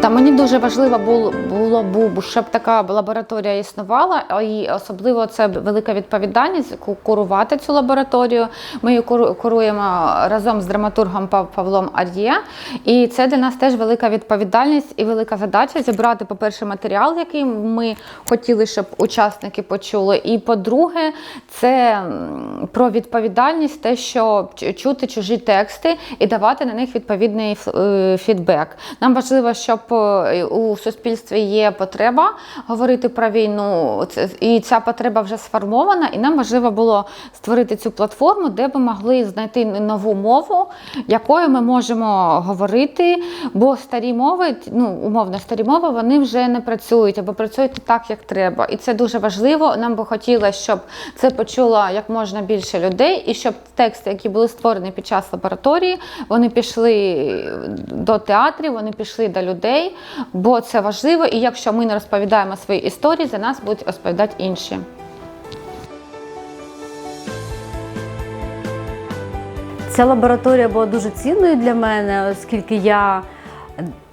Та мені дуже важливо було, бу- щоб така лабораторія існувала, і особливо це велика відповідальність ку- курувати цю лабораторію. Ми її куруємо разом з драматургом Пав- Павлом Ар'є. І це для нас теж велика відповідальність і велика задача зібрати, по-перше, матеріал, який ми хотіли, щоб учасники почули. І по-друге, це про відповідальність, те, що чути чужі тексти і давати на них відповідний е, фідбек. Нам важливо, щоб у суспільстві є потреба говорити про війну, і ця потреба вже сформована. І нам важливо було створити цю платформу, де ми могли знайти нову мову, якою ми можемо говорити. Бо старі мови, ну умовно, старі мови, вони вже не працюють або працюють так, як треба. І це дуже важливо. Нам би хотілося, щоб це почуло як можна більше людей, і щоб тексти, які були створені під час лабораторії, вони пішли до театрів, вони пішли до людей, бо це важливо. І якщо ми не розповідаємо свої історії, за нас будуть розповідати інші. Ця лабораторія була дуже цінною для мене, оскільки я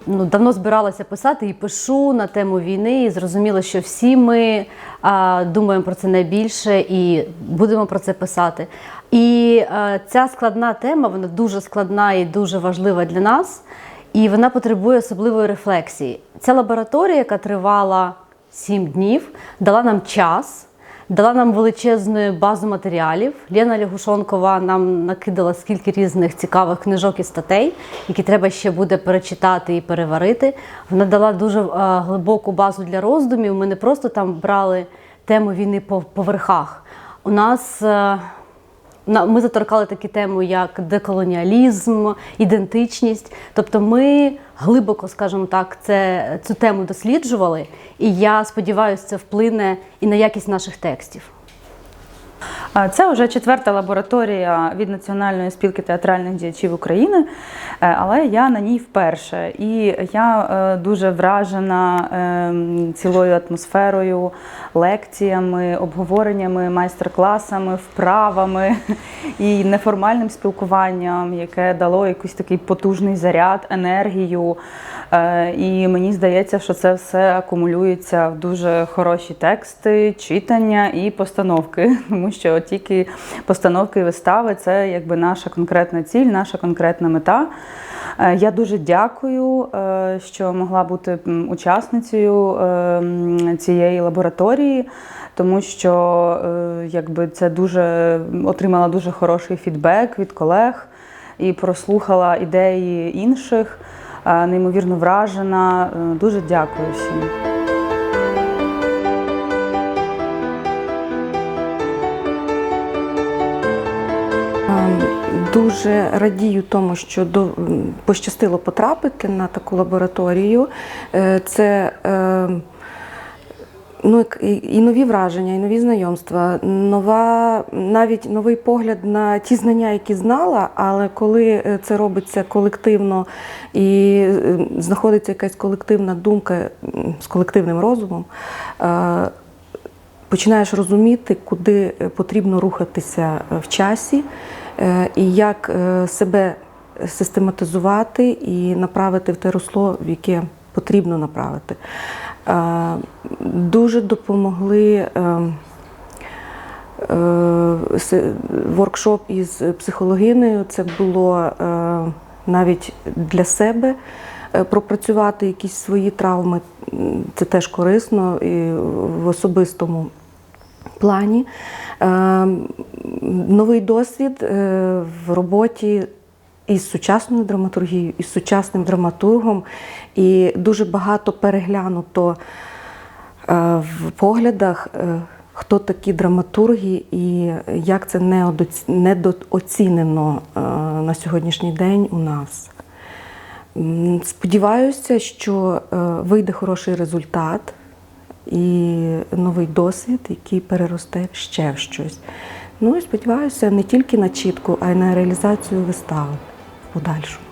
ну, давно збиралася писати і пишу на тему війни, і зрозуміла, що всі ми а, думаємо про це найбільше і будемо про це писати. І а, ця складна тема, вона дуже складна і дуже важлива для нас, і вона потребує особливої рефлексії. Ця лабораторія, яка тривала сім днів, дала нам час дала нам величезну базу матеріалів. Лена Лягушонкова нам накидала скільки різних цікавих книжок і статей, які треба ще буде перечитати і переварити. Вона дала дуже е, глибоку базу для роздумів. Ми не просто там брали тему війни по, верхах. У нас е, ми заторкали такі теми, як деколоніалізм, ідентичність. Тобто ми глибоко, скажімо так, це, цю тему досліджували, і я сподіваюся, це вплине і на якість наших текстів. Це вже четверта лабораторія від Національної спілки театральних діячів України, е, але я на ній вперше. І я е, дуже вражена ем, цілою атмосферою, лекціями, обговореннями, майстер-класами, вправами і неформальним спілкуванням, яке дало якийсь такий потужний заряд, енергію. Е, І мені здається, що це все акумулюється в дуже хороші тексти, читання і постановки, тому що тільки постановки і вистави це якби наша конкретна ціль, наша конкретна мета. Е, Я дуже дякую, е, що могла бути учасницею е, цієї лабораторії, тому що якби це дуже отримала дуже хороший фідбек від колег і прослухала ідеї інших. Неймовірно вражена. Дуже дякую всім. Дуже радію тому, що до, пощастило потрапити на таку лабораторію. Е, Це е, ну, і нові враження, і нові знайомства, нова, навіть новий погляд на ті знання, які знала, але коли е, це робиться колективно і знаходиться якась колективна думка з колективним розумом. починаєш розуміти, куди потрібно рухатися в часі, і як е, себе систематизувати і направити в те русло, в яке потрібно направити. Е, Дуже допомогли. е, е, воркшоп із психологинею. Це було е, навіть для себе е, пропрацювати якісь свої травми. Це теж корисно і в особистому плані. Е, Новий досвід е, в роботі із сучасною драматургією, із сучасним драматургом, і дуже багато переглянуто е, в поглядах, хто такі драматурги і як це недооцінено на сьогоднішній день у нас. Сподіваюся, що вийде хороший результат і новий досвід, який переросте ще в щось. Ну і сподіваюся не тільки на чітку, а й на реалізацію вистави в подальшому.